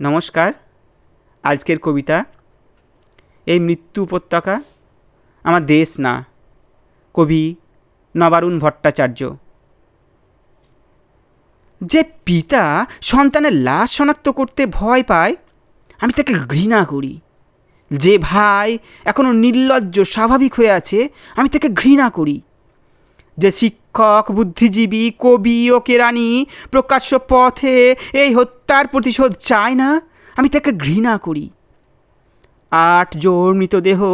নমস্কার, আজকের কবিতা, এই মৃত্যু উপত্যকা আমার দেশ না, কবি নবারুণ ভট্টাচার্য। যে পিতা সন্তানের লাশ শনাক্ত করতে ভয় পায়, আমি তাকে ঘৃণা করি। যে ভাই এখনও নির্লজ্জ, স্বাভাবিক হয়ে আছে, আমি তাকে ঘৃণা করি। যে শিক্ষক, বুদ্ধিজীবী, কবি ও কেরানি প্রকাশ্য পথে এই হত্যার প্রতিশোধ চায় না? আমি তাকে ঘৃণা করি। আট জোর মৃতদেহ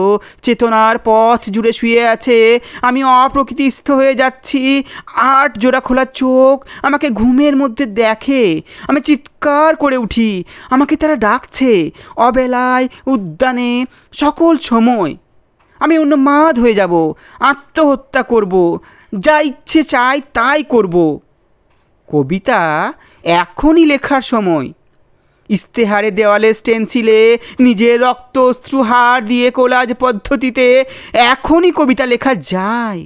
চেতনার পথ জুড়ে শুয়ে আছে। আমি অপ্রকৃতিস্থ হয়ে যাচ্ছি। আট জোড়া খোলা চোখ আমাকে ঘুমের মধ্যে দেখে। আমি চিৎকার করে উঠি। আমাকে তারা ডাকছে। অবেলায়, উদ্যানে, সকল সময়। আমি উন্মাদ হয়ে যাব, আত্মহত্যা করব, যা ইচ্ছে চাই তাই করব। কবিতা এখনই লেখার সময়। ইস্তেহারে দেওয়ালে স্টেনসিলে নিজের রক্ত অশ্রুহার দিয়ে কোলাজ পদ্ধতিতে এখনই কবিতা লেখা যায়।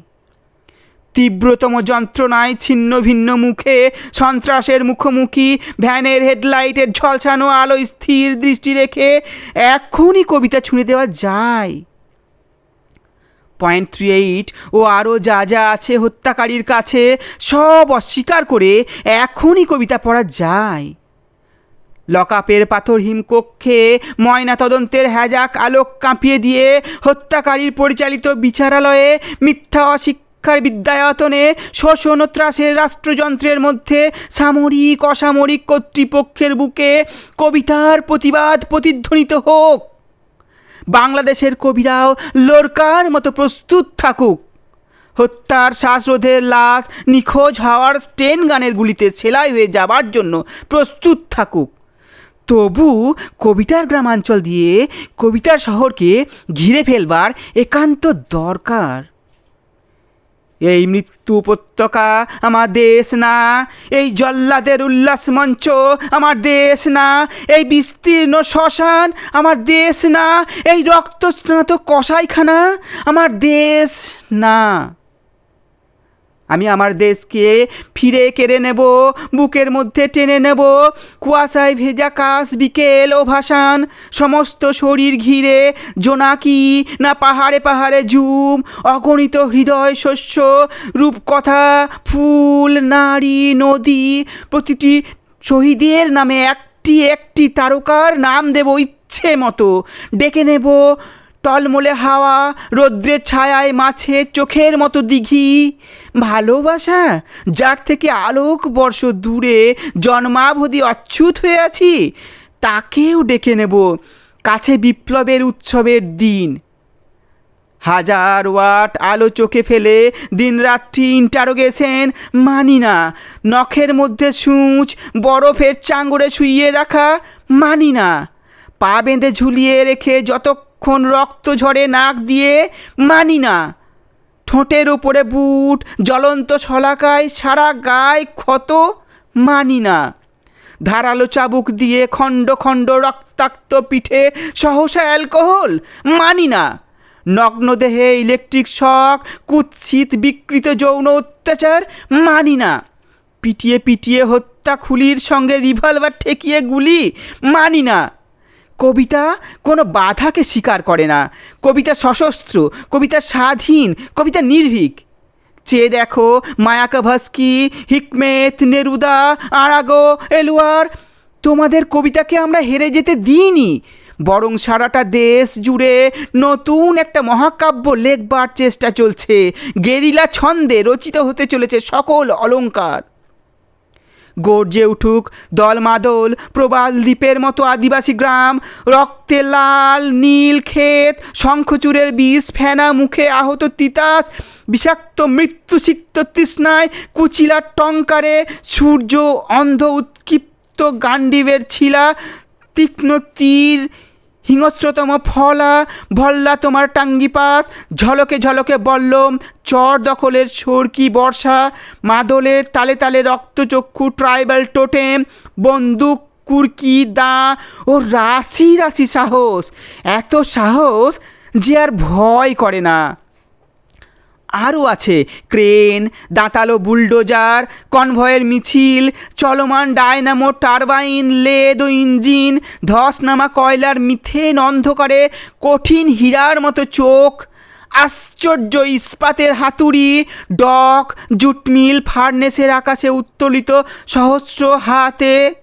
তীব্রতম যন্ত্রণায় ছিন্ন ভিন্ন মুখে সন্ত্রাসের মুখোমুখি, ভ্যানের হেডলাইটের ঝলসানো আলো স্থির দৃষ্টি রেখে এখনই কবিতা ছুঁড়ে দেওয়া যায়। পয়েন্ট থ্রি এইট ও আরও যা যা আছে হত্যাকারীর কাছে, সব অস্বীকার করে এখনই কবিতা পড়া যায়। লকাপের পাথর হিমকক্ষে ময়না তদন্তের হ্যাজাক আলোক কাঁপিয়ে দিয়ে হত্যাকারীর পরিচালিত বিচারালয়ে মিথ্যা অশিক্ষার বিদ্যায়তনে শোষণ ত্রাসের রাষ্ট্রযন্ত্রের মধ্যে সামরিক অসামরিক কর্তৃপক্ষের বুকে কবিতার প্রতিবাদ প্রতিধ্বনিত হোক। বাংলাদেশের কবিরাও লোরকার মতো প্রস্তুত থাকুক। হত্যার শ্বাসরোধের লাশ নিখোঁজ হওয়ার স্টেন গানের গুলিতে সেলাই হয়ে যাবার জন্য প্রস্তুত থাকুক। তবু কবিতার গ্রামাঞ্চল দিয়ে কবিতার শহরকে ঘিরে ফেলবার একান্ত দরকার। এই মৃত্যু উপত্যকা আমার দেশ না। এই জল্লাদের উল্লাস মঞ্চ আমার দেশ না। এই বিস্তীর্ণ শ্মশান আমার দেশ না। এই রক্তস্নাত কষাইখানা আমার দেশ না। আমি আমার দেশকে ফিরে কেড়ে নেব, বুকের মধ্যে টেনে নেব। কুয়াশায় ভেজা কাশ, বিকেল ও ভাসান, সমস্ত শরীর ঘিরে, জোনাকি না পাহাড়ে পাহাড়ে ঝুম, অগণিত হৃদয় শস্য, রূপকথা, ফুল, নারী, নদী, প্রতিটি শহীদের নামে একটি একটি তারকার নাম দেব ইচ্ছে মতো। ডেকে নেব টলমলে হাওয়া, রৌদ্রের ছায়ায় মাছের চোখের মতো দিঘি। ভালোবাসা? যার থেকে আলোক বর্ষ দূরে জন্মাবধি অচ্যুত হয়ে আছি, তাকেও ডেকে নেব কাছে বিপ্লবের উৎসবের দিন। হাজার ওয়াট আলো চোখে ফেলে দিনরাত্রি ইন্টারোগেশন মানি না, নখের মধ্যে সূচ বরফের চাঙ্গড়ে শুইয়ে রাখা মানি না। পা বেঁধে ঝুলিয়ে রেখে যতক্ষণ রক্ত ঝরে নাক দিয়ে মানি না। ঠোঁটের ওপরে বুট, জ্বলন্ত শলাকায় সারা গায়ে ক্ষত মানি না। ধারালো চাবুক দিয়ে খণ্ড খণ্ড রক্তাক্ত পিঠে সহসা অ্যালকোহল মানি না। নগ্ন দেহে ইলেকট্রিক শক, কুৎসিত বিকৃত যৌন অত্যাচার মানি না। পিটিয়ে পিটিয়ে হত্যা খুলির সঙ্গে রিভলভার ঠেকিয়ে গুলি মানি না। কবিতা কোনো বাধাকে স্বীকার করে না। কবিতা সশস্ত্র, কবিতা স্বাধীন, কবিতা নির্ভীক। চেয়ে দেখো মায়াকাভাস্কি হিকমেত, নেরুদা, আরাগো, এলুয়ার, তোমাদের কবিতাকে আমরা হেরে যেতে দিইনি। বরং সারাটা দেশ জুড়ে নতুন একটা মহাকাব্য লেখবার চেষ্টা চলছে। গেরিলা ছন্দে রচিত হতে চলেছে সকল অলংকার গর্জে উঠুক দলমাদল প্রবাল দ্বীপের মতো আদিবাসী গ্রাম। রক্তে লাল, নীল ক্ষেত, শঙ্খচূড়ের বিষ ফেনা মুখে আহত তিতাস, বিষাক্ত মৃত্যুসিক্ত তৃষ্ণায় কুচিলার টঙ্কারে সূর্য অন্ধ উৎক্ষিপ্ত গান্ডিবের ছিলা, তীক্ষ্ণ তীর হিংস্রতম ফলা, ভল্লা তোমার টাঙ্গিপাস ঝলকে ঝলকে বল্লম, চর দখলের সরকি বর্ষা, মাদলের তালে তালে রক্তচক্ষু ট্রাইবাল টোটেম বন্দুক, কুর্কি, দা ও রাশি রাশি সাহস, এত সাহস যে আর ভয় করে না। আরও আছে। ক্রেন, দাঁতালো বুলডোজার, কনভয়ের মিছিল, চলমান ডায়নামো টারবাইন, লেদ ও ইঞ্জিন ধস নামা কয়লার মিথেন অন্ধকারে, কঠিন হীরার মতো চোখ, আশ্চর্য ইস্পাতের হাতুড়ি, ডক, জুটমিল ফার্নেসের আকাশে উত্তোলিত সহস্র হাতে।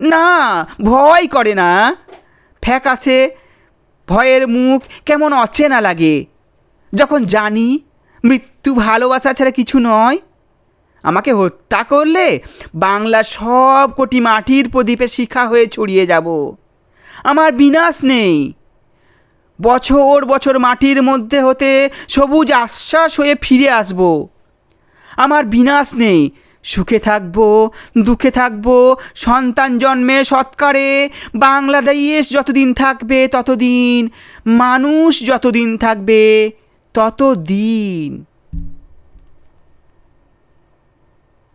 না, ভয় করে না। ফ্যাকাশে, ভয়ের মুখ কেমন অচেনা লাগে। যখন জানি মৃত্যু ভালোবাসা ছাড়া কিছু নয়। আমাকে হত্যা করলে বাংলা সব কোটি মাটির প্রদীপে শিখা হয়ে ছড়িয়ে যাব। আমার বিনাশ নেই। বছর বছর মাটির মধ্যে হতে সবুজ আশ্বাস হয়ে ফিরে আসব। আমার বিনাশ নেই। সুখে থাকব, দুঃখে থাকব, সন্তান জন্মে সৎকারে, বাংলাদেশ যতদিন থাকবে ততদিন, মানুষ যতদিন থাকবে। ততদিন